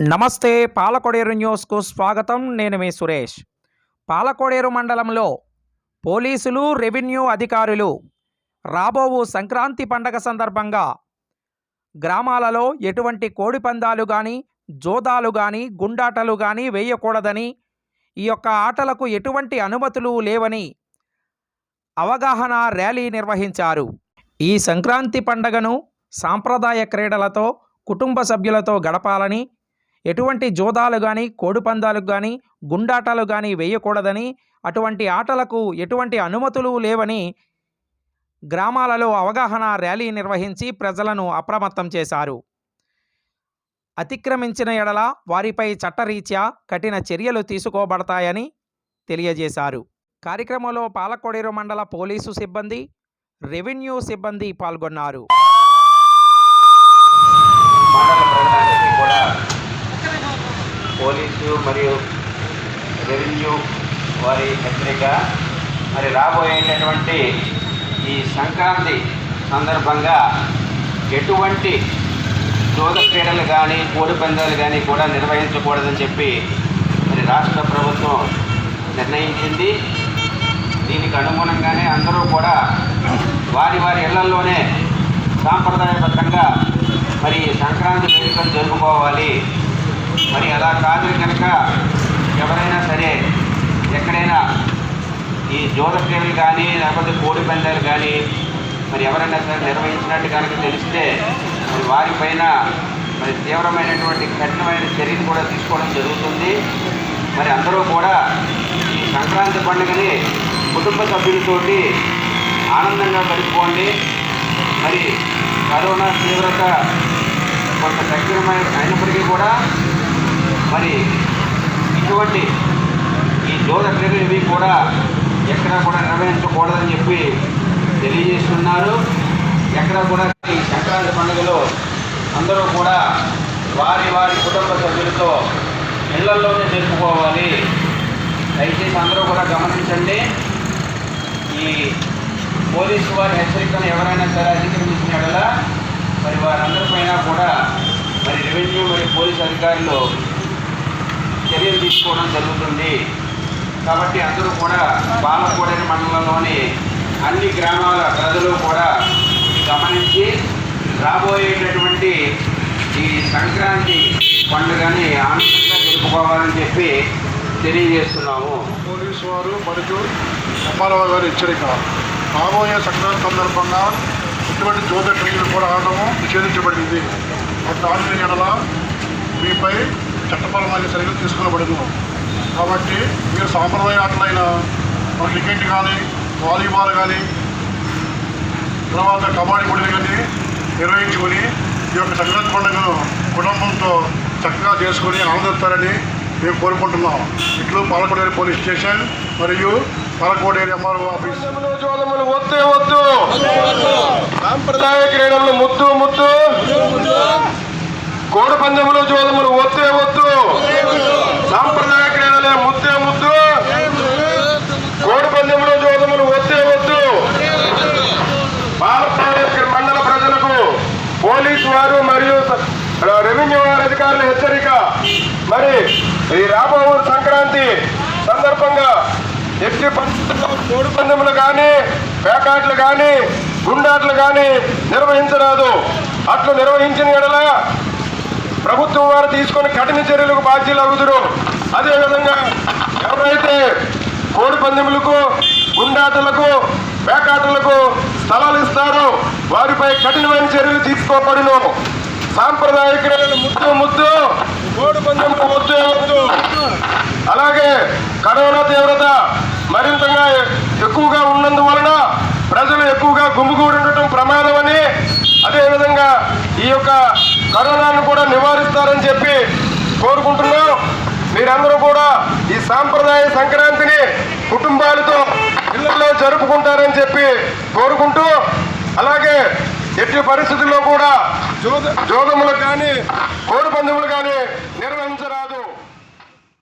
నమస్తే పాలకొడేరు న్యూస్కు స్వాగతం. నేను మీ సురేష్. పాలకొడేరు మండలంలో పోలీసులు రెవెన్యూ అధికారులు రాబోవు సంక్రాంతి పండగ సందర్భంగా గ్రామాలలో ఎటువంటి కోడి పందాలు కానీ జోదాలు కానీ గుండాటలు కానీ వేయకూడదని ఈ యొక్క ఆటలకు ఎటువంటి అనుమతులు లేవని అవగాహన ర్యాలీ నిర్వహించారు. ఈ సంక్రాంతి పండగను సాంప్రదాయ క్రీడలతో కుటుంబ సభ్యులతో గడపాలని ఎటువంటి జోదాలు కానీ కోడిపందాలు కానీ గుండాటాలు కానీ వేయకూడదని అటువంటి ఆటలకు ఎటువంటి అనుమతులు లేవని గ్రామాలలో అవగాహన ర్యాలీ నిర్వహించి ప్రజలను అప్రమత్తం చేశారు. అతిక్రమించిన ఎడల వారిపై చట్టరీత్యా కఠిన చర్యలు తీసుకోబడతాయని తెలియజేశారు. కార్యక్రమంలో పాలకొడేరు మండల పోలీసు సిబ్బంది రెవెన్యూ సిబ్బంది పాల్గొన్నారు. పోలీసు మరియు రెవెన్యూ వారి హెచ్చరిక. మరి రాబోయేటటువంటి ఈ సంక్రాంతి సందర్భంగా ఎటువంటి జోద క్రీడలు కానీ కోడిపందాలు కానీ కూడా నిర్వహించకూడదని చెప్పి మరి రాష్ట్ర ప్రభుత్వం నిర్ణయించింది. దీనికి అనుగుణంగానే అందరూ కూడా వారి వారి ఇళ్ళలోనే సాంప్రదాయబద్ధంగా మరి సంక్రాంతి వేడుకలు జరుపుకోవాలి. మరి అలా కాదు కనుక ఎవరైనా సరే ఎక్కడైనా ఈ జోద కానీ లేకపోతే కోడి పందాలు కానీ మరి ఎవరైనా సరే నిర్వహించినట్టు కనుక తెలిస్తే మరి వారిపైన మరి తీవ్రమైనటువంటి కఠినమైన చర్యలు కూడా తీసుకోవడం జరుగుతుంది. మరి అందరూ కూడా ఈ సంక్రాంతి పండుగని కుటుంబ సభ్యులతోటి ఆనందంగా గడుపుకోండి. మరి కరోనా తీవ్రత కొంత తగ్గిన అయినప్పటికీ కూడా మరి ఇటువంటి ఈ జోద క్రీడలు ఇవి కూడా ఎక్కడా కూడా నిర్వహించకూడదని చెప్పి తెలియజేస్తున్నారు. ఎక్కడ కూడా ఈ సంక్రాంతి పండుగలో అందరూ కూడా వారి వారి కుటుంబ సభ్యులతో ఇళ్ళలోనే జరుపుకోవాలి. దయచేసి అందరూ కూడా గమనించండి. ఈ పోలీసు వారి హెచ్చరికను ఎవరైనా సరే అధిగమించిన ఎడల మరి వారందరిపైన కూడా మరి రెవెన్యూ మరియు పోలీసు అధికారులు చర్యలు తీసుకోవడం జరుగుతుంది. కాబట్టి అందరూ కూడా బాలకోడేరు మండలంలోని అన్ని గ్రామాల ప్రజలు కూడా గమనించి రాబోయేటటువంటి ఈ సంక్రాంతి పండుగని ఆనందంగా జరుపుకోవాలని చెప్పి తెలియజేస్తున్నాము. పోలీసు వారు మరియు ఎంఆర్ఓ గారు హెచ్చరిక రాబోయే సంక్రాంతి సందర్భంగా ఇటువంటి జోద క్రియలు కూడా ఆడటము నిషేధించబడింది. ఒక ఆడిన మీపై చట్టపరమైన చర్యలు తీసుకునబడదు. కాబట్టి మీరు సాంప్రదాయ ఆటలైన క్రికెట్ కానీ వాలీబాల్ కానీ తర్వాత కబడ్డీ పోటీలు కానీ నిర్వహించుకొని ఈ యొక్క సంక్రాంతి పండుగను కుటుంబంతో చక్కగా చేసుకొని ఆనందిస్తారని మేము కోరుకుంటున్నాం. ఇట్లు పాలకోడేరు పోలీస్ స్టేషన్ మరియు పాలకోడేరు ఎంఆర్ఓ ఆఫీస్. జోదములు వద్దే వద్దు. సాంప్రదాయ క్రీడలు ముద్దు ముద్దు. కోడి పందెములు జోదములు వద్దే వద్దు. సాంప్రదాయ క్రీడలే ముద్దే ముద్దు. కోడి పందెములు జోదములు వద్దే వద్దు. భారత మండల ప్రజలకు పోలీసు వారు మరియు రెవెన్యూ వారి అధికారుల హెచ్చరిక. మరి ఈ రాబో సంక్రాంతి సందర్భంగా ఎట్టి పరిస్థితుల్లో కోడి పందెములు కానీ పేకాట్లు కానీ గుండాట్లు కానీ నిర్వహించరాదు. అట్లు నిర్వహించిన ఎడల ప్రభుత్వం వారు తీసుకొని కఠిన చర్యలకు బాధ్యులు అవుతురు అదేవిధంగా ఎవరైతే కోడి పందెములకు గుండాటలకు వేకాటలకు స్థలాలు ఇస్తారో వారిపై కఠినమైన చర్యలు తీసుకోబడును. సాంప్రదాయ క్రీడలు ముద్దు ముద్దు కోడి పందెములు అలాగే కరోనా తీవ్రత మరింతగా ఎక్కువగా ఉన్నందువలన ప్రజలు ఎక్కువగా గుమ్మిగూడి ఉండటం ప్రమాదమని అదేవిధంగా ఈ యొక్క కరోనాను కూడా నివారిస్తారని చెప్పి కోరుకుంటున్నాం. మీరందరూ కూడా ఈ సాంప్రదాయ సంక్రాంతిని కుటుంబాలతో ఇళ్ళలో జరుపుకుంటారని చెప్పి కోరుకుంటూ అలాగే ఎట్టి పరిస్థితుల్లో కూడా జోద కానీ కోడి పందెములు కానీ నిర్వహించరాదు.